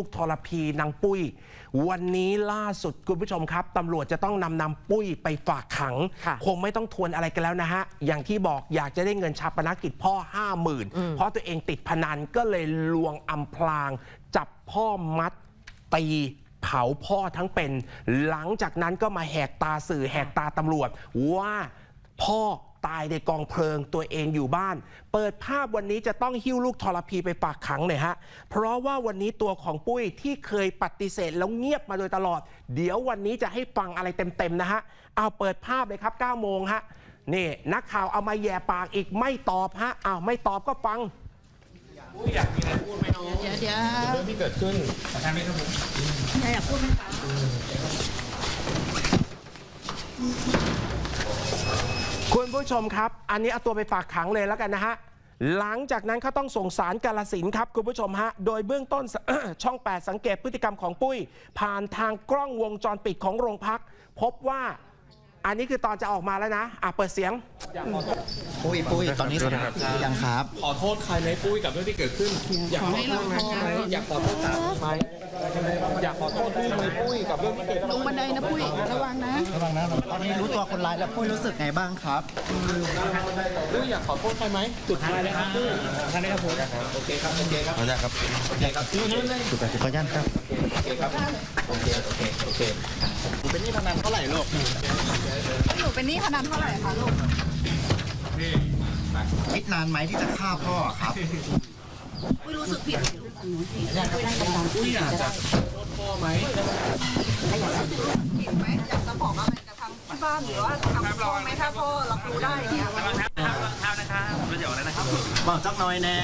ลูกทรพีนางปุ้ย วันนี้ล่าสุดคุณผู้ชมครับตำรวจจะต้องนำนำปุ้ยไปฝากขังค่ะคงไม่ต้องทวนอะไรกันแล้วนะฮะ อย่างที่บอกอยากจะได้เงินชาปนกิจพ่อ 50,000 เพราะตัวเองติดพนันก็เลยลวงอำพราง จับพ่อมัดตีเผาพ่อทั้งเป็น หลังจากนั้นก็มาแหกตาสื่อแหกตาตำรวจว่าพ่อ ตายในกองเพลิงตัวเองอยู่บ้าน เปิดภาพวันนี้จะต้องหิ้วลูกทรพีไปฝากขังหน่อยฮะ เพราะว่าวันนี้ตัวของปุ้ยที่เคยปฏิเสธแล้วเงียบมาโดยตลอด เดี๋ยววันนี้จะให้ฟังอะไรเต็มๆนะฮะ เอาเปิดภาพเลยครับ9โมงฮะ นี่นักข่าวเอามาแย่ปากอีกไม่ตอบฮะอ้าวไม่ตอบก็ฟังเดี๋ยวเดี๋ยวเรื่องที่เกิดขึ้นอยากพูดไหมคะ ผู้ชมครับ อันนี้เอาตัวไปฝากขังเลยแล้วกันนะฮะ หลังจากนั้นเขาต้องส่งสารกาลสินธุ์ครับคุณผู้ชมฮะ โดยเบื้องต้นช่อง 8 สังเกตพฤติกรรมของปุ้ย ผ่านทางกล้องวงจรปิดของโรงพัก พบว่าอันนี้คือตอนจะออกมาแล้วนะ อะ เปิดเสียง ปุ้ยปุ้ยตอนนี้สถานะยังครับ ขอโทษใครไหมปุ้ยกับเรื่องที่เกิดขึ้น อยากขอโทษไหมอยากขอโทษสามีไหมอยากขอโทษลูกไหมปุ้ยกับเรื่องที่เกิดลขึ้นงบันไดนะปุ้ยระวังนะ ตอนนี้รู้ตัวคนร้ายแล้วปุ้ยรู้สึกไงบ้างครับปุ้ยอยากขอโทษใครไหมสุดท้ายแล้วครับปุ้ยท่านได้ครับผมโอเคครับโอเคครับขออนุญาตครับโอเคครับนู่นนู่นเลยขออนุญาตครับโอเคครับโอเคโอเคโอเคเป็นหนี่พนันเท่าไหร่ลูกหนูเป็นหนี้พนันเท่าไหร่คะลูกคิดนานไหมที่จะฆ่าพ่อครับ ปุ้ยรู้สึกผิดปุ้ยอยากจะขอโทษพ่อไหมผิดไหมอยากจะบอกอะไรกับทางที่บ้านหรือว่าทางพ่อไหมถ้าพ่อรับรู้ได้อย่างเงี้ยบอกจักหน้อยแน่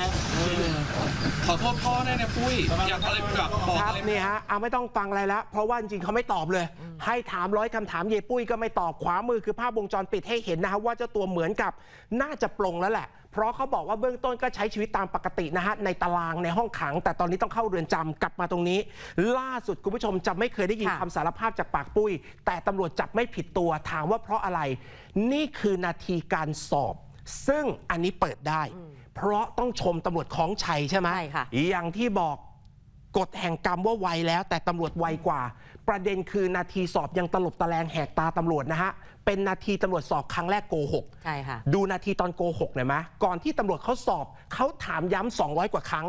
ขอโทษพ่อได้นะปุ้ยอยากอะไรแบบบอกครัอะบไรนี่ฮะเอาไม่ต้องฟังอะไรแล้วเพราะว่าจริงๆเขาไม่ตอบเลย ให้ถามร้อยคำถามเยปุ้ยก็ไม่ตอบขวามือคือภาพวงจรปิดให้เห็นนะฮะว่าเจ้าตัวเหมือนกับน่าจะปลงแล้วแหละ เพราะเขาบอกว่าเบื้องต้นก็ใช้ชีวิตตามปกตินะฮะในตารางในห้องขัง แต่ตอนนี้ต้องเข้าเรือนจำกลับมาตรงนี้ ล่าสุดคุณผู้ชมจะไม่เคยได้ยินค่ะคำสารภาพจากปากปุ้ย แต่ตำรวจจับไม่ผิดตัวถามว่าเพราะอะไร นี่คือนาทีการสอบ ซึ่งอันนี้เปิดได้ เพราะต้องชมตำรวจของชัยใช่ไหมใช่ค่ะ อย่างที่บอกกฎแห่งกรรมว่าไวแล้ว แต่ตำรวจไวกว่า ประเด็นคือนาทีสอบยังตลบตะแลงแหกตาตำรวจนะฮะ เป็นนาทีตำรวจสอบครั้งแรกโกหกใช่ค่ะ ดูนาทีตอนโกหกหน่อยไหมก่อนที่ตำรวจเขาสอบเขาถามย้ำ200 กว่าครั้ง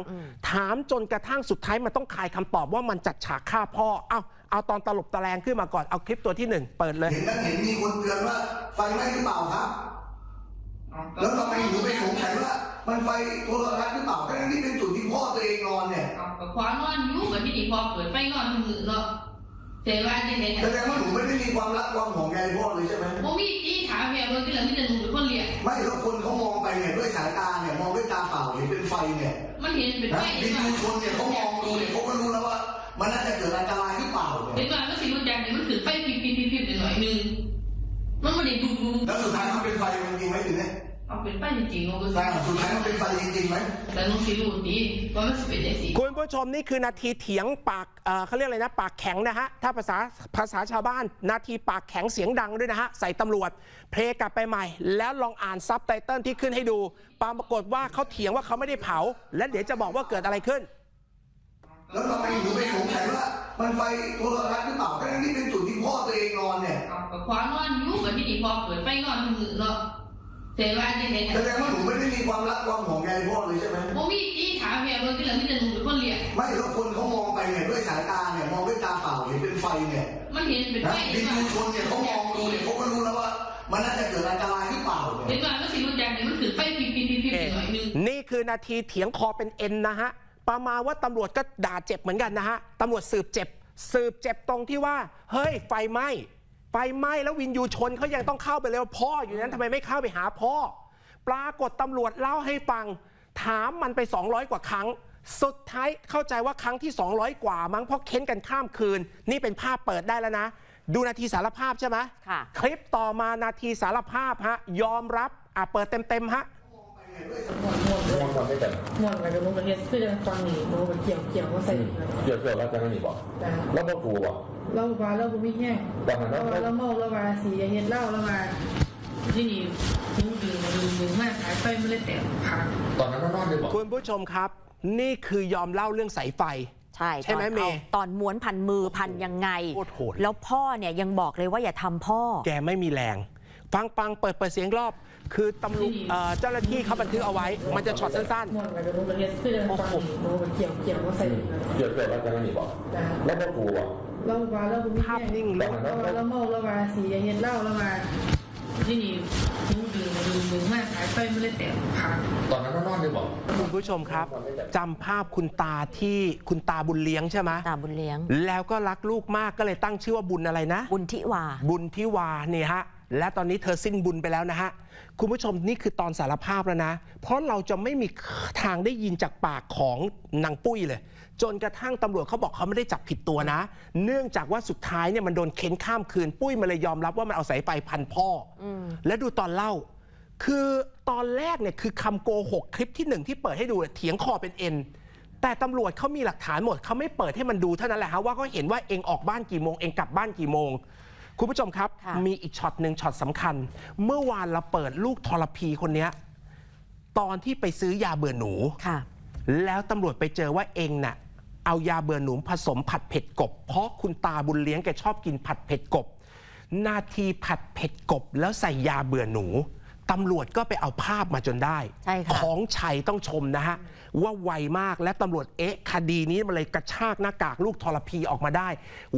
ถามจนกระทั่งสุดท้ายมันต้องคายคำตอบว่ามันจัดฉากฆ่าพ่อเอาเอาตอนตลบตะแลงขึ้นมาก่อนเอาคลิปตัวที่หนึ่งเปิดเลย เห็นนั่นเห็นมีคนเตือนว่าไฟไหม้หรือเปล่าครับ แล้วทำไมหนูไปสงสัยว่า มันไฟโทรทัศน์หรือเปล่าทั้งที่เป็นจุดที่พ่อตัวเองนอนเนี่ยเอากับความนอนอยู่กับที่นี่พอเปิดไฟนอนมือเนาะแต่ว่าจังได๋แสดงว่าหนูไม่ได้มีความรักความห่วงใยพ่อเลยใช่ไหมบ่มีจีถามแม่เบิ่งที่หลังมีแต่หนูเป็นคนเลี้ยงไม่แล้วคนเขามองไปเนี่ยด้วยสายตาเนี่ยมองด้วยตาเปล่าเห็นเป็นไฟเนี่ย มันเห็นเป็นนะไฟดินยูชนเนี่ยเขามองดูเนี่ยเขาก็รู้แล้วว่า มันน่าจะเกิดอันตรายหรือเปล่าเห็เนี่ยนว่ามันสิรู้จักนี่มันคือไฟปิบๆๆๆหน่อยนึงมันบ่ได้ดูดูแล้วสุดท้ายมันเป็นไฟจริงๆไหมถึงเนี่ย เอาเป็นไฟจริงๆเนาะก็แต่สุดท้ายมันเป็นไฟจริงๆไหมแต่น้องสิรู้ดีว่ามันสิเป็นจังซี่คุณผู้ชมนี่คือนาทีเถียงปากเอ่อเขาเรียกอะไรนะ ปากแข็งนะฮะ ถ้าภาษาภาษาชาวบ้าน นาทีปากแข็งเสียงดังด้วยนะฮะ ใส่ตำรวจ เพลงกลับไปใหม่ แล้วลองอ่านซับไตเติลที่ขึ้นให้ดูปรากฏว่าเขาเถียงว่าเขาไม่ได้เผา และเดี๋ยวจะบอกว่าเกิดอะไรขึ้น แล้วทำไมหนูไปสงสัยว่ามันไฟโทรทัศน์หรือเปล่าทั้งที่เป็นจุดที่พ่อตัวเองนอนเนี่ยเอากับความนอนอยู่กับที่นี่พอเปิดไฟนอนมือเนาะ แต่ว่าจังได๋แสดงว่าหนูไม่ได้มีความรักความห่วงใยพ่อเลยใช่ไหมบ่มีจีถามแม่เบิ่งที่หลังมีแต่หนูเป็นคนเลี้ยงไม่แล้วคนเขามองไปเนี่ยด้วยสายตาเนี่ยมองด้วยตาเปล่าเห็นเป็นไฟเนี่ย มันเห็นเป็นนะไฟดินยูชนเนี่ยเขามองดูเนี่ยเขาก็รู้แล้วว่ามันน่าจะเกิดอันตรายหรือเปล่าเนี่ยเห็นว่ามันสิรู้จักนี่มันคือไฟปิบๆๆๆหน่อยนึงนี่คือนาทีเถียงคอเป็นเอ็นนะฮะประมาณว่าตำรวจก็ด่าเจ็บเหมือนกันนะฮะตำรวจสืบเจ็บ สืบเจ็บตรงที่ว่า เฮ้ยไฟไหม้ ไฟไหม้แล้ววินยูชนเขายังต้องเข้าไปเลยว่าพ่ออยู่นั้นทำไมไม่เข้าไปหาพ่อ ปรากฏตำรวจเล่าให้ฟัง ถามมันไป 200 กว่าครั้ง สุดท้ายเข้าใจว่าครั้งที่ 200 กว่ามั้งเพราะเค้นกันข้ามคืน นี่เป็นภาพเปิดได้แล้วนะ ดูนาทีสารภาพใช่ไหมค่ะ คลิปต่อมานาทีสารภาพฮะยอมรับอะเปิดเต็มๆฮะ หมดแล้วก็มันก็เฮ็ดคือจังฟังนี่มันก็เกี่ยวเกี่ยวว่าใส่เลยเกี่ยวเกี่ยวแล้วจะไม่มีบอกแต่แล้วก็กูบอกเราว่าเราบ่มีแห้งว่าหันเราแล้วว่าเราเมาเราว่าสีเฮ็ดเหล้าเราว่าที่นี่ทิ้งดีมาดีมากขายไฟมันเลยแตกพังตอนนั้นก็นอนเลยบอกคุณผู้ชมครับ นี่คือยอมเล่าเรื่องสายไฟใช่ใช่ไหมตอนเมเอาย์ตอนม้วนพันมือพันยังไงโคตรโหดแล้วพ่อเนี่ยยังบอกเลยว่าอย่าทำพ่อ แกไม่มีแรง ฟังปังเปิดเปิดเสียงรอบ คือตำรวจเอ่อเจ้าหน้าที่เขาบันทึกเอาไว้ มันจะช็อตสั้นม้วนไปกับโรงเรียนเพื่อนฟังโอ้เกี่ยวเกี่ยวว่าใส่เกี่ยวกับอะไรนี่บอกจ้ะแล้วก็ครูอะเราว่าเราบุๆภาพนิ่งเลยเราว่าเราเมาเราว่าสีอย่าเห็นเหล้าเราว่าที่นี่ทิ้งดึงดึงดึงมากสายไฟไม่ได้แตกขาดตอนนั้นก็นอนด้วยบอกคุณผู้ชมครับจำภาพคุณตาที่คุณตาบุญเลี้ยงใช่ไหมตาบุญเลี้ยง แล้วก็รักลูกมากก็เลยตั้งชื่อว่าบุญอะไรนะ บุญทิวา บุญที่วาเนี่ยฮะ และตอนนี้เธอสิ้นบุญไปแล้วนะฮะ คุณผู้ชมนี่คือตอนสารภาพแล้วนะ เพราะเราจะไม่มีทางได้ยินจากปากของนางปุ้ยเลย จนกระทั่งตำรวจเขาบอกเขาไม่ได้จับผิดตัวนะ เนื่องจากว่าสุดท้ายเนี่ยมันโดนเค้นข้ามคืน ปุ้ยมันเลยยอมรับว่ามันเอาสายไฟพันพ่ออและดูตอนเล่า คือตอนแรกเนี่ยคือคำโกหกคลิปที่หนึ่งที่เปิดให้ดูเนี่ยเถียงคอเป็นเอ็นแต่ตำรวจเขามีหลักฐานหมดเขาไม่เปิดให้มันดูเท่านั้นแหละฮะว่าเขาเห็นว่าเองออกบ้านกี่โมงเองกลับบ้านกี่โมง คุณผู้ชมครับค่ะมีอีกช็อตหนึ่งช็อตสำคัญ เมื่อวานเราเปิดลูกทรพีคนเนี้ยตอนที่ไปซื้อยาเบื่อหนูค่ะแล้วตำรวจไปเจอว่าเองน่ะเอายาเบื่อหนูผสมผัดเผ็ดกบ เพราะคุณตาบุญเลี้ยงแกชอบกินผัดเผ็ดกบ นาทีผัดเผ็ดกบแล้วใส่ยาเบื่อหนู ตำรวจก็ไปเอาภาพมาจนได้ ใช่ค่ะ ของชัยต้องชมนะฮะ ว่าไวมากและตำรวจเอ๊ะ คดีนี้มันเลยกระชากหน้ากากลูกทรพีออกมาได้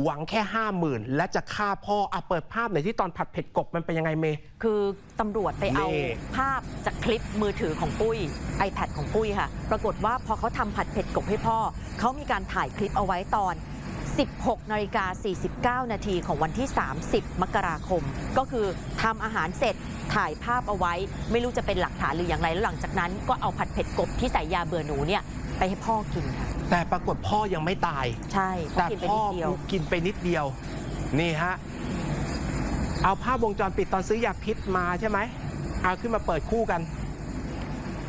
หวังแค่ห้าหมื่นและจะฆ่าพ่ออะเปิดภาพหน่อยที่ตอนผัดเผ็ดกบมันเป็นยังไงเมย์คือตำรวจไปเอานี่ ภาพจากคลิปมือถือของปุ้ย iPad ของปุ้ยค่ะ ปรากฏว่าพอเขาทำผัดเผ็ดกบให้พ่อ เขามีการถ่ายคลิปเอาไว้ตอน 16นาฬิกา49 นาทีของวันที่ 30 มกราคม ก็คือทำอาหารเสร็จถ่ายภาพเอาไว้ ไม่รู้จะเป็นหลักฐานหรืออย่างไรแล้วหลังจากนั้นก็เอาผัดเผ็ดกบที่ใส่ยาเบื่อหนูเนี่ยไปให้พ่อกินค่ะ แต่ปรากฏพ่อยังไม่ตาย ใช่เพแต่ราะกินไปพ่อนิดเดียวกินไปนิดเดียว นี่ฮะ เอาภาพวงจรปิดตอนซื้อยาพิษมาใช่ไหม เอาขึ้นมาเปิดคู่กัน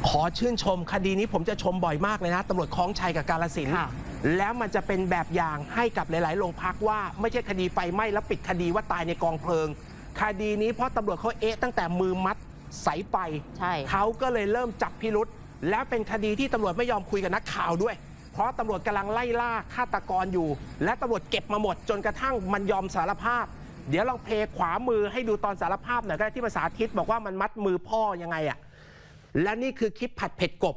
ขอชื่นชมคดีนี้ผมจะชมบ่อยมากเลยนะตำรวจคล้องชัยกับกาลสินธุ์ค่ะ แล้วมันจะเป็นแบบอย่างให้กับหลาย ๆ โรงพักว่าไม่ใช่คดีไฟไหม้แล้วปิดคดีว่าตายในกองเพลิง คดีนี้เพราะตำรวจเขาเอ๊ะตั้งแต่มือมัดสายไฟใช่ เขาก็เลยเริ่มจับพิรุษแล้วเป็นคดีที่ตำรวจไม่ยอมคุยกับนักข่าวด้วย เพราะตำรวจกำลังไล่ล่าฆาตกรอยู่ และตำรวจเก็บมาหมดจนกระทั่งมันยอมสารภาพ เดี๋ยวลองเพลย์ขวามือให้ดูตอนสารภาพหน่อยก็ได้ที่ภาษาทิศบอกว่ามันมัดมือพ่อยังไงอะและนี่คือคลิปผัดเผ็ดกบ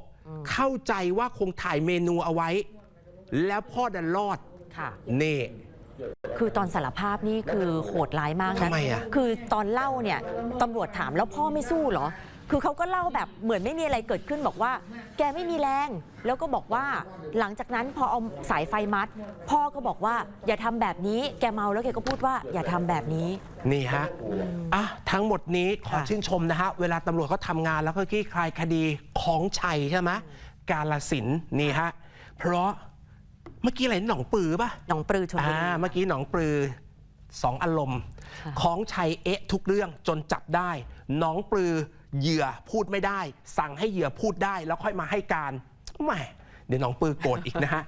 เข้าใจว่าคงถ่ายเมนูเอาไว้ แล้วพ่อดันรอดค่ะ นี่ คือตอนสารภาพนี่คือโหดร้ายมากนะทำไมอะ คือตอนเล่าเนี่ยตำรวจถามแล้วพ่อไม่สู้เหรอ คือเขาก็เล่าแบบเหมือนไม่มีอะไรเกิดขึ้นบอกว่า แกไม่มีแรง แล้วก็บอกว่าหลังจากนั้นพอเอาสายไฟมัด พ่อก็บอกว่าอย่าทำแบบนี้แกเมาแล้วแกก็พูดว่าอย่าทำแบบนี้ นี่ฮะอะทั้งหมดนี้ขอค่ะ ชื่นชมนะฮะ เวลาตำรวจเขาทำงานแล้วก็คลี่คลายคดีของชัยใช่ไหมกาลสินธุ์นี่ฮะ เพราะ เมื่อกี้อะไรหนองปือป่ะหนองปลือชนบุอ่ารีเมื่อกี้หนองปลือสองอารมณ์ค่ะของชัยเอ๊ะทุกเรื่องจนจับได้หนองปลือเหยื่อพูดไม่ได้ สั่งให้เหยื่อพูดได้แล้วค่อยมาให้การแหมเดี๋ยวหนองปือโกรธอีกนะฮะ